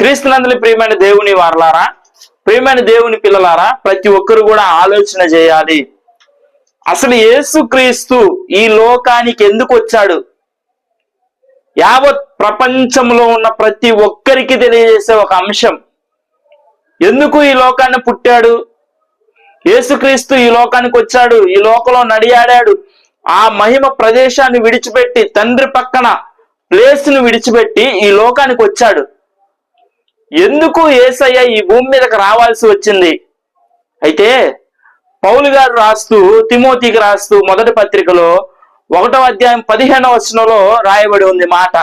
క్రీస్తునందుని ప్రియమైన దేవుని వారలారా ప్రియమైన దేవుని పిల్లలారా ప్రతి ఒక్కరు కూడా ఆలోచన చేయాలి. అసలు యేసుక్రీస్తు ఈ లోకానికి ఎందుకు వచ్చాడు? యావత్ ప్రపంచంలో ఉన్న ప్రతి ఒక్కరికి తెలియజేసే ఒక అంశం. ఎందుకు ఈ లోకాన్ని పుట్టాడు? యేసుక్రీస్తు ఈ లోకానికి వచ్చాడు ఈ లోకంలో నడియాడాడు. ఆ మహిమ ప్రదేశాన్ని విడిచిపెట్టి తండ్రి పక్కన ప్లేస్ను విడిచిపెట్టి ఈ లోకానికి వచ్చాడు. ఎందుకు ఏసయ్య ఈ భూమి మీదకి రావాల్సి వచ్చింది? అయితే పౌలు గారు రాస్తూ తిమోతికి రాస్తూ మొదటి పత్రికలో ఒకటో అధ్యాయం పదిహేనవ వచనంలో రాయబడి ఉంది మాట.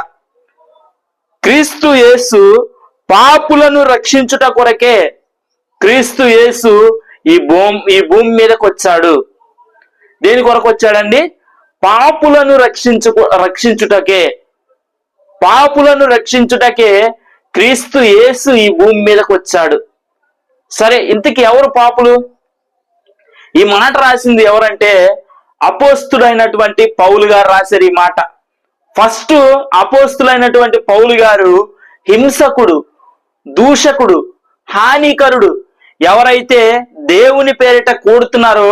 క్రీస్తు యేసు పాపులను రక్షించుట కొరకే క్రీస్తు యేసు ఈ భూమి ఈ భూమి మీదకి వచ్చాడు. దేని కొరకు వచ్చాడండి? పాపులను రక్షించు రక్షించుటకే. పాపులను రక్షించుటకే క్రీస్తు యేసు ఈ భూమి మీదకి వచ్చాడు. సరే ఇంతకి ఎవరు పాపులు? ఈ మాట రాసింది ఎవరంటే అపోస్తుడైనటువంటి పౌలు గారు రాశారు ఈ మాట. ఫస్ట్ అపోస్తులైనటువంటి పౌలు గారు హింసకుడు దూషకుడు హానికరుడు. ఎవరైతే దేవుని పేరిట కూడుతున్నారో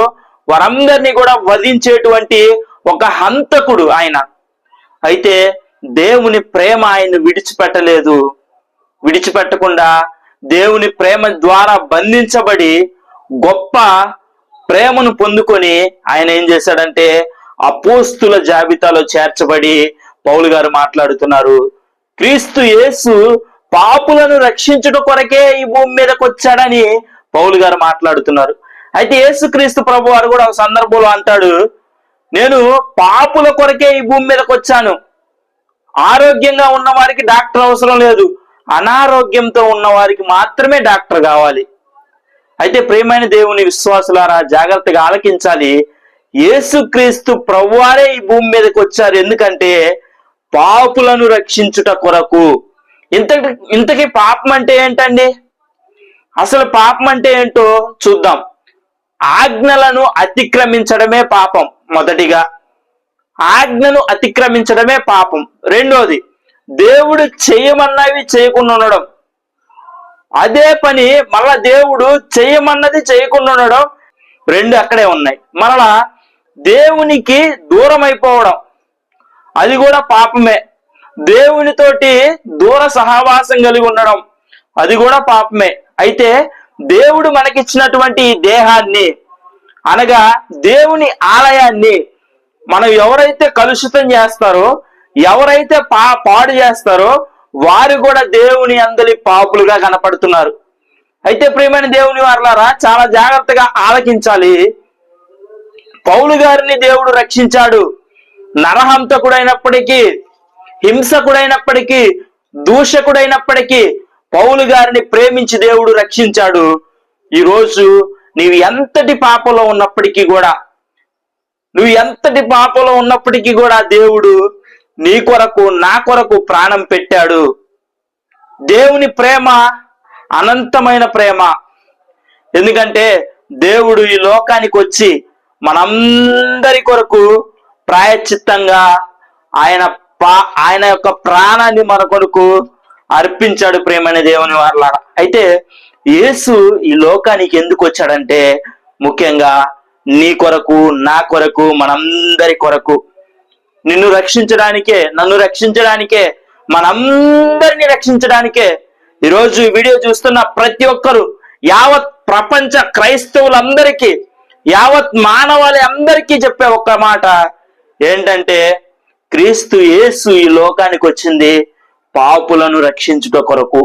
వారందరినీ కూడా వధించేటువంటి ఒక హంతకుడు ఆయన. అయితే దేవుని ప్రేమ ఆయన విడిచిపెట్టలేదు. విడిచిపెట్టకుండా దేవుని ప్రేమ ద్వారా బంధించబడి గొప్ప ప్రేమను పొందుకొని ఆయన ఏం చేశాడంటే అపోస్తుల జాబితాలో చేర్చబడి పౌలు గారు మాట్లాడుతున్నారు. క్రీస్తు యేసు పాపులను రక్షించుట కొరకే ఈ భూమి మీదకి వచ్చాడని పౌలు గారు మాట్లాడుతున్నారు. అయితే యేసుక్రీస్తు ప్రభు వారు కూడా ఒక సందర్భంలో అంటాడు నేను పాపుల కొరకే ఈ భూమి మీదకి వచ్చాను. ఆరోగ్యంగా ఉన్న వారికి డాక్టర్ అవసరం లేదు. అనారోగ్యంతో ఉన్న వారికి మాత్రమే డాక్టర్ కావాలి. అయితే ప్రేమైన దేవుని విశ్వాసులారా జాగ్రత్తగా ఆలకించాలి. యేసుక్రీస్తు ప్రభువారే ఈ భూమి మీదకి వచ్చారు. ఎందుకంటే పాపులను రక్షించుట కొరకు. ఇంతకి ఇంతకీ పాపం అంటే ఏంటండి? అసలు పాపం అంటే ఏంటో చూద్దాం. ఆజ్ఞలను అతిక్రమించడమే పాపం మొదటిగా. ఆజ్ఞను అతిక్రమించడమే పాపం. రెండోది దేవుడు చేయమన్నవి చేయకుండా ఉండడం. అదే పని మళ్ళా దేవుడు చేయమన్నది చేయకుండా ఉండడం రెండు అక్కడే ఉన్నాయి. మరలా దేవునికి దూరం అయిపోవడం అది కూడా పాపమే. దేవునితోటి దూర సహవాసం కలిగి ఉండడం అది కూడా పాపమే. అయితే దేవుడు మనకిచ్చినటువంటి దేహాన్ని అనగా దేవుని ఆలయాన్ని మనం ఎవరైతే కలుషితం చేస్తారో ఎవరైతే పా పాడు చేస్తారో వారు కూడా దేవుని అందరి పాపులుగా కనపడుతున్నారు. అయితే ప్రియమైన దేవుని వారులారా చాలా జాగ్రత్తగా ఆలకించాలి. పౌలు గారిని దేవుడు రక్షించాడు. నరహంతకుడైనప్పటికీ హింసకుడైనప్పటికీ దూషకుడైనప్పటికీ పౌలు గారిని ప్రేమించి దేవుడు రక్షించాడు. ఈరోజు నీవు ఎంతటి పాపంలో ఉన్నప్పటికీ కూడా నువ్వు ఎంతటి పాపంలో ఉన్నప్పటికీ కూడా దేవుడు నీ కొరకు నా కొరకు ప్రాణం పెట్టాడు. దేవుని ప్రేమ అనంతమైన ప్రేమ. ఎందుకంటే దేవుడు ఈ లోకానికి వచ్చి మనందరి కొరకు ప్రాయశ్చిత్తంగా ఆయన పా ఆయన యొక్క ప్రాణాన్ని మన కొరకు అర్పించాడు ప్రేమైన దేవుని వారలారా. అయితే యేసు ఈ లోకానికి ఎందుకు వచ్చాడంటే ముఖ్యంగా నీ కొరకు నా కొరకు మనందరి కొరకు నిన్ను రక్షించడానికే నన్ను రక్షించడానికే మనందరినీ రక్షించడానికే ఈరోజు ఈ వీడియో చూస్తున్న ప్రతి ఒక్కరు యావత్ ప్రపంచ క్రైస్తవులందరికీ యావత్ మానవాళి అందరికీ చెప్పే ఒక్క మాట ఏంటంటే క్రీస్తు యేసు ఈ లోకానికి వచ్చింది పాపులను రక్షించుట కొరకు.